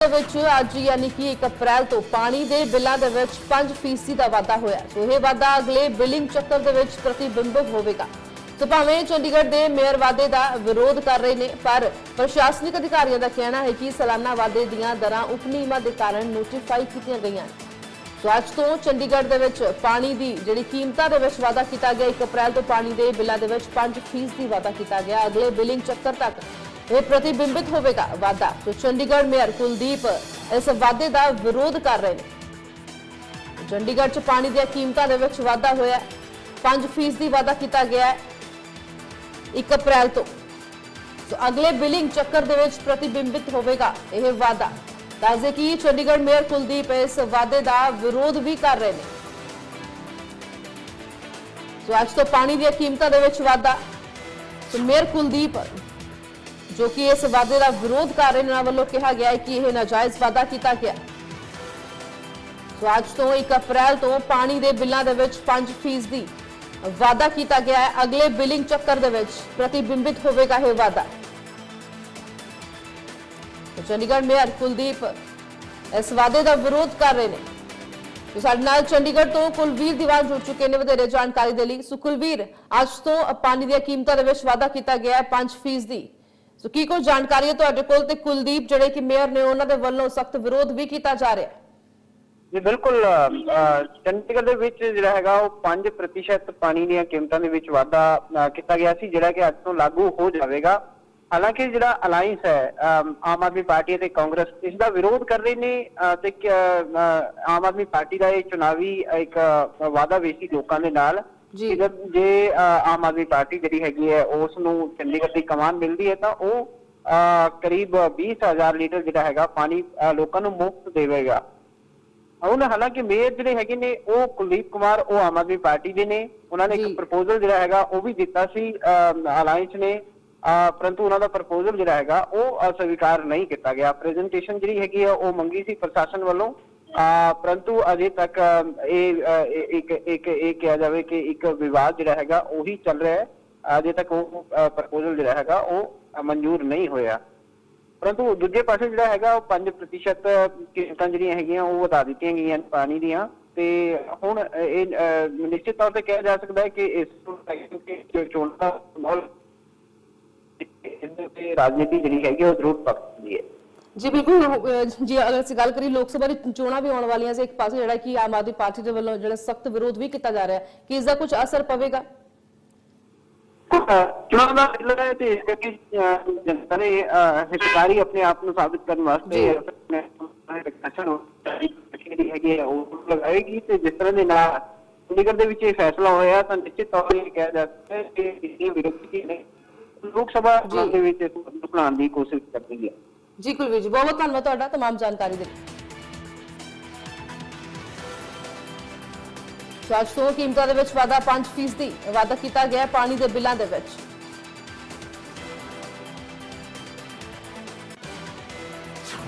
ਦੇ ਵਿੱਚ ਅੱਜ ਯਾਨੀ ਕਿ 1 ਅਪ੍ਰੈਲ ਤੋਂ ਪਾਣੀ ਦੇ ਬਿੱਲਾਂ ਦੇ ਵਿੱਚ 5% ਦਾ ਵਾਧਾ ਹੋਇਆ ਸੋ ਇਹ ਵਾਧਾ ਅਗਲੇ ਬਿਲਿੰਗ ਚੱਕਰ ਦੇ ਵਿੱਚ ਪ੍ਰਤੀਬਿੰਬਿਤ ਹੋਵੇਗਾ। ਸੋ ਭਾਵੇਂ ਚੰਡੀਗੜ੍ਹ ਦੇ ਮੇਅਰ ਵਾਧੇ ਦਾ ਵਿਰੋਧ ਕਰ ਰਹੇ ਨੇ, ਪਰ ਪ੍ਰਸ਼ਾਸਨਿਕ ਅਧਿਕਾਰੀਆਂ ਦਾ ਕਹਿਣਾ ਹੈ ਕਿ ਸਾਲਾਨਾ ਵਾਧੇ ਦੀਆਂ ਦਰਾਂ ਉਪਨੀਮਾਂ ਦੇ ਕਾਰਨ ਨੋਟੀਫਾਈ ਕੀਤੀਆਂ ਗਈਆਂ ਨੇ। ਸੋ ਅੱਜ ਤੋਂ ਚੰਡੀਗੜ੍ਹ ਦੇ ਵਿੱਚ ਪਾਣੀ ਦੀ ਜਿਹੜੀ ਕੀਮਤਾਂ ਦੇ ਵਿੱਚ ਵਾਧਾ ਕੀਤਾ ਗਿਆ 1 ਅਪ੍ਰੈਲ ਤੋਂ ਪਾਣੀ ਦੇ ਬਿੱਲਾਂ ਦੇ ਵਿੱਚ 5% ਦੀ ਵਾਧਾ ਕੀਤਾ ਗਿਆ। ਅਗਲੇ ਬਿਲਿੰਗ ਚੱਕਰ ਤੱਕ ਇਹ ਪ੍ਰਤੀਬਿੰਬਿਤ ਹੋਵੇਗਾ ਵਾਧਾ ਸੋ ਚੰਡੀਗੜ੍ਹ ਮੇਅਰ ਕੁਲਦੀਪ ਇਸ ਵਾਧੇ ਦਾ ਵਿਰੋਧ ਕਰ ਰਹੇ ਨੇ ਚੰਡੀਗੜ੍ਹ 'ਚ ਪਾਣੀ ਦੀਆਂ ਕੀਮਤਾਂ ਦੇ ਵਿੱਚ ਵਾਧਾ ਹੋਇਆ ਹੈ 5% ਦੀ ਵਾਧਾ ਕੀਤਾ ਗਿਆ ਹੈ 1 ਅਪ੍ਰੈਲ ਤੋਂ ਸੋ ਅਗਲੇ ਬਿਲਿੰਗ ਚੱਕਰ ਦੇ ਵਿੱਚ ਪ੍ਰਤੀਬਿੰਬਿਤ ਹੋਵੇਗਾ ਇਹ ਵਾਧਾ ਦੱਸਦੇ ਕਿ ਚੰਡੀਗੜ੍ਹ ਮੇਅਰ ਕੁਲਦੀਪ ਇਸ ਵਾਧੇ ਦਾ ਵਿਰੋਧ ਵੀ ਕਰ ਰਹੇ ਨੇ ਸੋ ਅੱਜ ਤੋਂ ਪਾਣੀ ਦੀਆਂ ਕੀਮਤਾਂ ਦੇ ਵਿੱਚ ਵਾਧਾ ਸੋ ਮੇਅਰ ਕੁਲਦੀਪ ਜੋ ਕਿ ਇਸ ਵਾਅਦੇ ਦਾ ਵਿਰੋਧ ਕਰ ਰਹੇ ਨੇ, ਉਹਨਾਂ ਵੱਲੋਂ ਕਿਹਾ ਗਿਆ ਹੈ ਕਿ ਇਹ ਨਾਜਾਇਜ਼ ਵਾਅਦਾ ਕੀਤਾ ਗਿਆ। ਸੋ ਅੱਜ ਤੋਂ 1 ਅਪ੍ਰੈਲ ਤੋਂ ਪਾਣੀ ਦੇ ਬਿੱਲਾਂ ਦੇ ਵਿੱਚ 5% ਦੀ ਵਾਅਦਾ ਕੀਤਾ ਗਿਆ ਹੈ। ਅਗਲੇ ਬਿਲਿੰਗ ਚੱਕਰ ਦੇ ਵਿੱਚ ਪ੍ਰਤੀਬਿੰਬਿਤ ਹੋਵੇਗਾ ਇਹ ਵਾਅਦਾ। ਚੰਡੀਗੜ੍ਹ ਮੇਅਰ ਕੁਲਦੀਪ ਇਸ ਵਾਅਦੇ ਦਾ ਵਿਰੋਧ ਕਰ ਰਹੇ ਨੇ। ਤੇ ਸਾਡੇ ਨਾਲ ਚੰਡੀਗੜ੍ਹ ਤੋਂ ਕੁਲਵੀਰ ਦੀਵਾਨ ਜੁੜ ਚੁੱਕੇ ਨੇ। ਵਧੇਰੇ ਜਾਣਕਾਰੀ ਦੇ ਲਈ ਸੋ ਕੁਲਵੀਰ ਅੱਜ ਤੋਂ ਪਾਣੀ ਦੀਆਂ ਕੀਮਤਾਂ ਦੇ ਵਿੱਚ ਵਾਅਦਾ ਕੀਤਾ ਗਿਆ ਹੈ 5% ਦੀ ਸੋ ਕੀ ਕੋਈ ਜਾਣਕਾਰੀ ਹੈ ਤੁਹਾਡੇ ਕੋਲ ਤੇ ਕੁਲਦੀਪ ਜਿਹੜੇ ਕਿ ਮੇਅਰ ਨੇ ਉਹਨਾਂ ਦੇ ਵੱਲੋਂ ਸਖਤ ਵਿਰੋਧ ਵੀ ਕੀਤਾ ਜਾ ਰਿਹਾ ਹੈ? ਜੀ ਬਿਲਕੁਲ ਚੰਡੀਗੜ੍ਹ ਦੇ ਵਿੱਚ ਜਿਹੜਾ ਹੈਗਾ ਉਹ 5% ਪਾਣੀ ਦੀਆਂ ਕੀਮਤਾਂ ਦੇ ਵਿੱਚ ਵਾਧਾ ਕੀਤਾ ਗਿਆ ਸੀ ਜਿਹੜਾ ਕਿ ਅੱਜ ਤੋਂ ਲਾਗੂ ਹੋ ਜਾਵੇਗਾ। ਹਾਲਾਂਕਿ ਜਿਹੜਾ ਅਲਾਈਅੰਸ ਹੈ ਆਮ ਆਦਮੀ ਪਾਰਟੀ ਅਤੇ ਕਾਂਗਰਸ ਇਸ ਦਾ ਵਿਰੋਧ ਕਰ ਰਹੇ ਨੇ ਤੇ ਆਮ ਆਦਮੀ ਪਾਰਟੀ ਦਾ ਇਹ ਚੁਣਾਵੀ ਇੱਕ ਅ, ਵਾਅਦਾ ਵੀ ਸੀ ਲੋਕਾਂ ਦੇ ਨਾਲ। ਕਿ ਜਦ ਜੇ ਆਮ ਆਦਮੀ ਪਾਰਟੀ ਜਿਹੜੀ ਹੈਗੀ ਹੈ ਉਸ ਨੂੰ ਚੰਡੀਗੜ੍ਹ ਦੀ ਕਮਾਨ ਮਿਲਦੀ ਹੈ ਤਾਂ ਉਹ ਕਰੀਬ 20000 ਲੀਟਰ ਜਿਹੜਾ ਹੈਗਾ ਪਾਣੀ ਲੋਕਾਂ ਨੂੰ ਮੁਫਤ ਦੇਵੇਗਾ। ਹੁਣ ਹਾਲਾਂਕਿ ਮੇਅਰ ਜਿਹੜੇ ਹੈਗੇ ਨੇ ਉਹ ਕੁਲਦੀਪ ਕੁਮਾਰ ਉਹ ਆਮ ਆਦਮੀ ਪਾਰਟੀ ਦੇ ਨੇ। ਉਹਨਾਂ ਨੇ। ਇੱਕ ਪ੍ਰਪੋਜ਼ਲ ਜਿਹੜਾ ਹੈਗਾ ਉਹ ਵੀ ਦਿੱਤਾ ਸੀ ਅਲਾਈਅੰਸ ਨੇ। ਪਰੰਤੂ ਉਹਨਾਂ ਦਾ ਪ੍ਰਪੋਜ਼ਲ ਜਿਹੜਾ ਹੈਗਾ ਉਹ ਸਵੀਕਾਰ ਨਹੀਂ ਕੀਤਾ ਗਿਆ। ਪ੍ਰੈਜੈਂਟੇਸ਼ਨ ਜਿਹੜੀ ਹੈਗੀ ਆ ਉਹ ਮੰਗੀ ਸੀ ਪ੍ਰਸ਼ਾਸਨ ਵੱਲੋਂ। ਪਰੰਤੂ ਅਜੇ ਤੱਕ ਇਹ ਇੱਕ ਇੱਕ, ਇਹ ਕਿਹਾ ਜਾਵੇ ਕਿ ਇੱਕ ਵਿਵਾਦ ਜਿਹੜਾ ਹੈਗਾ ਉਹੀ ਚੱਲ ਰਿਹਾ ਹੈ। ਅਜੇ ਤੱਕ ਉਹ ਪ੍ਰਪੋਜ਼ਲ ਜਿਹੜਾ ਹੈਗਾ ਉਹ ਮਨਜ਼ੂਰ ਨਹੀਂ ਹੋਇਆ। ਪਰੰਤੂ ਦੂਜੇ ਪਾਸੇ ਜਿਹੜਾ ਹੈਗਾ, ਉਹ 5% ਕੀਮਤਾਂ ਜਿਹੜੀਆਂ ਹੈਗੀਆਂ, ਉਹ ਵਧਾ ਦਿੱਤੀਆਂ ਗਈਆਂ ਨੇ ਪਾਣੀ ਦੀਆਂ। ਤੇ ਹੁਣ ਇਹ ਨਿਸ਼ਚਿਤ ਤੌਰ ਤੇ ਕਿਹਾ ਜਾ ਸਕਦਾ ਹੈ ਕਿ ਇਸ ਤੋਂ ਕਿਉਂਕਿ ਮਾਹੌਲ ਇਹਦੇ ਤੇ ਰਾਜਨੀਤੀ ਜਿਹੜੀ ਹੈਗੀ ਉਹ ਜ਼ਰੂਰ ਪੱਕਦੀ ਹੈ। ਜੀ ਬਿਲਕੁਲ ਜੀ ਅਗਰ ਅਸੀਂ ਗੱਲ ਕਰੀ ਲੋਕ ਸਭਾ ਦੀ ਚੋਣਾਂ ਵੀ ਆਉਣ ਵਾਲੀਆਂ ਸੀ ਇੱਕ ਪਾਸੇ ਜਿਹੜਾ ਕਿ ਆਮ ਆਦਮੀ ਪਾਰਟੀ ਦੇ ਵੱਲੋਂ ਜਿਹੜਾ ਸਖਤ ਵਿਰੋਧ ਵੀ ਕੀਤਾ ਜਾ ਰਿਹਾ ਹੈ ਕਿ ਇਸ ਦਾ ਕੁਝ ਅਸਰ ਪਵੇਗਾ ਚੋਣਾਂ ਦਾ ਮਤਲਬ ਹੈ ਤੇ ਅਹ, ਜਨਤਾ ਨੇ ਹਿੱਤਕਾਰੀ ਆਪਣੇ ਆਪ ਨੂੰ ਸਾਬਿਤ ਕਰਨ ਵਾਸਤੇ। ਆਪਣੇ ਇਲੈਕਸ਼ਨ ਜਿਹੜੀ ਹੈਗੀ ਉਹ ਲਗਾਏਗੀ ਤੇ ਜਿਸ ਤਰ੍ਹਾਂ ਦੇ ਨਾਲ ਚੰਡੀਗੜ੍ਹ ਦੇ ਵਿੱਚ ਇਹ ਫੈਸਲਾ ਹੋਇਆ ਤਾਂ ਨਿਸ਼ਚਿਤ ਤੌਰ ਤੇ ਕਿਹਾ ਜਾ ਸਕਦਾ ਹੈ ਕਿ ਇਹ ਵਿਰੋਧੀ ਨੇ ਲੋਕ ਸਭਾ। ਦੇ ਵਿੱਚ ਇਸ ਨੂੰ ਬਣਾਉਣ ਦੀ ਕੋਸ਼ਿਸ਼ ਕਰਦੀ ਹੈ ਜੀ ਕੁਲਵੀਰ ਜੀ ਬਹੁਤ ਬਹੁਤ ਧੰਨਵਾਦ ਤੁਹਾਡਾ तमाम ਜਾਣਕਾਰੀ ਦੇ ਲਈ ਸੋ ਅੱਜ ਤੋਂ ਕੀਮਤਾਂ ਦੇ ਵਿੱਚ ਵਾਧਾ 5% ਦੀ ਵਾਧਾ ਕੀਤਾ ਗਿਆ ਹੈ ਪਾਣੀ ਦੇ ਬਿੱਲਾਂ ਦੇ ਵਿੱਚ